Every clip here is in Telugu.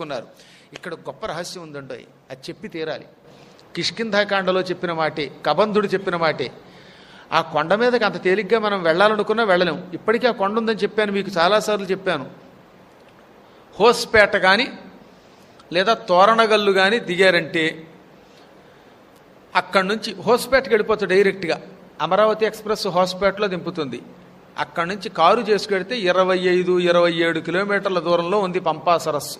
కొన్నారు ఇక్కడ గొప్ప రహస్యం ఉందండి అది చెప్పి తీరాలి. కిష్కింధాకాండలో చెప్పిన మాటే కబంధుడు చెప్పిన మాటే. ఆ కొండ మీదకి అంత తేలిగ్గా మనం వెళ్ళాలనుకున్నా వెళ్ళలేము ఇప్పటికీ ఆ కొండ ఉందని చెప్పాను మీకు చాలాసార్లు చెప్పాను. హోస్పేట కానీ లేదా తోరణగల్లు కానీ దిగారంటే అక్కడి నుంచి హోస్పేటకి వెళ్ళిపోతాడు డైరెక్ట్గా. అమరావతి ఎక్స్ప్రెస్ హోస్పేటలో దింపుతుంది. అక్కడి నుంచి కారు చేసుకెడితే ఇరవై ఐదు ఇరవై ఏడు కిలోమీటర్ల దూరంలో ఉంది పంపా సరస్సు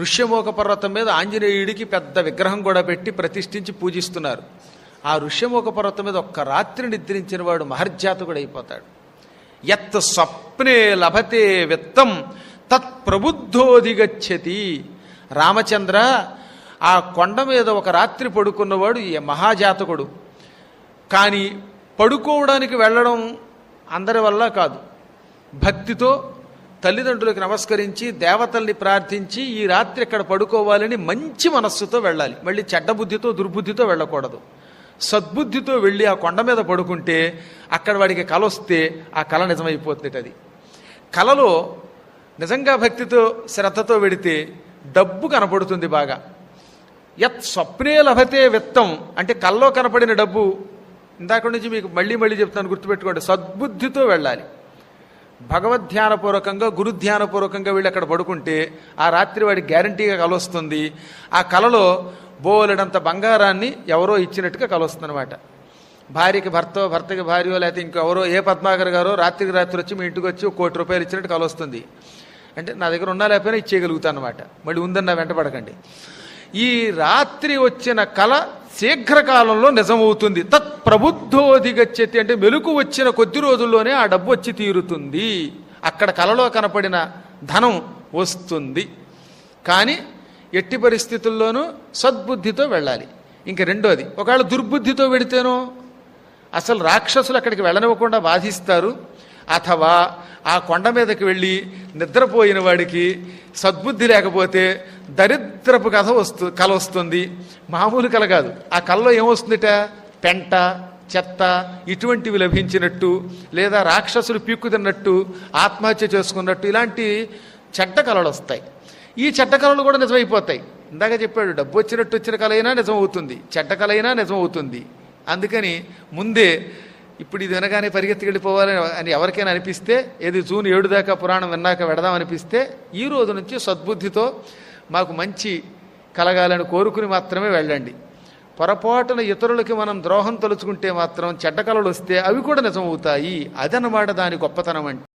ఋష్యమోక పర్వతం మీద ఆంజనేయుడికి పెద్ద విగ్రహం కూడా పెట్టి ప్రతిష్ఠించి పూజిస్తున్నారు. ఆ ఋష్యమోక పర్వతం మీద ఒక్క రాత్రి నిద్రించిన వాడు మహర్జాతకుడు అయిపోతాడు ఎత్ స్వప్నే లభతే విత్తం తత్ ప్రబుద్ధోధిగచ్చతి. రామచంద్ర ఆ కొండ మీద ఒక రాత్రి పడుకున్నవాడు ఈ మహాజాతకుడు. కానీ పడుకోవడానికి వెళ్ళడం అందరి వల్ల కాదు. భక్తితో తల్లిదండ్రులకు నమస్కరించి దేవతల్ని ప్రార్థించి ఈ రాత్రి ఇక్కడ పడుకోవాలని మంచి మనస్సుతో వెళ్ళాలి. మళ్ళీ చెడ్డ బుద్ధితో దుర్బుద్ధితో వెళ్ళకూడదు. సద్బుద్ధితో వెళ్ళి ఆ కొండ మీద పడుకుంటే అక్కడ వాడికి కల వస్తే ఆ కళ నిజమైపోతుంది అది. కలలో నిజంగా భక్తితో శ్రద్ధతో వెడితే డబ్బు కనపడుతుంది బాగా. యత్ స్వప్నే లభతే విత్తం అంటే కల్లో కనపడిన డబ్బు. ఇందాక నుంచి మీకు మళ్ళీ మళ్ళీ చెప్తాను గుర్తుపెట్టుకోండి. సద్బుద్ధితో వెళ్ళాలి. భగవద్ధ్యానపూర్వకంగా గురుధ్యానపూర్వకంగా వీళ్ళు అక్కడ పడుకుంటే ఆ రాత్రి వాడి గ్యారంటీగా కలొస్తుంది ఆ కలలో బోలెడంత బంగారాన్ని ఎవరో ఇచ్చినట్టుగా కలొస్తుందన్నమాట భార్యకి భర్త భర్తకి భార్యో లేకపోతే ఇంకెవరో ఏ పద్మాకర్ గారో రాత్రికి రాత్రి వచ్చి మీ ఇంటికి వచ్చి ఒక కోటి రూపాయలు ఇచ్చినట్టు కలొస్తుంది అంటే నా దగ్గర ఉన్నా లేకపోయినా ఇచ్చేయగలుగుతాను అనమాట మళ్ళీ ఉందన్న వెంటపడకండి. ఈ రాత్రి వచ్చిన కళ శీఘ్రకాలంలో నిజమవుతుంది. తత్ ప్రబుద్ధోదిగచ్చతి అంటే మెలకు వచ్చిన కొద్ది రోజుల్లోనే ఆ డబ్బు వచ్చి తీరుతుంది. అక్కడ కలలో కనపడిన ధనం వస్తుంది. కానీ ఎట్టి పరిస్థితుల్లోనూ సద్బుద్ధితో వెళ్ళాలి. ఇంక రెండోది ఒకవేళ దుర్బుద్ధితో వెడితేనో? అసలు రాక్షసులు అక్కడికి వెళ్ళనివ్వకుండా బాధిస్తారు? అథవా ఆ కొండ మీదకి వెళ్ళి నిద్రపోయిన వాడికి సద్బుద్ధి లేకపోతే దరిద్రపు కథ వస్తు కళ వస్తుంది. మామూలు కల కాదు. ఆ కళలో ఏమొస్తుందిట? పెంట చెత్త ఇటువంటివి లభించినట్టు లేదా రాక్షసులు పీక్కు తిన్నట్టు ఆత్మహత్య చేసుకున్నట్టు ఇలాంటి చెడ్డ కళలు వస్తాయి. ఈ చెడ్డ కళలు కూడా నిజమైపోతాయి. ఇందాక చెప్పాడు డబ్బు వచ్చినట్టు వచ్చిన కళ అయినా నిజం అవుతుంది చెడ్డ కళ అయినా నిజం అవుతుంది అందుకని ముందే ఇప్పుడు ఇది వినగానే పరిగెత్తి వెళ్ళిపోవాలి అని ఎవరికైనా అనిపిస్తే ఏది జూన్ ఏడు దాకా పురాణం విన్నాక వెడదామనిపిస్తే ఈ రోజు నుంచి సద్బుద్ధితో మాకు మంచి కలగాలని కోరుకుని మాత్రమే వెళ్ళండి. పొరపాటున ఇతరులకి మనం ద్రోహం తలుచుకుంటే మాత్రం చెడ్డ కళలు వస్తే అవి కూడా నిజం అవుతాయి అదనమాట దాని గొప్పతనం అంటే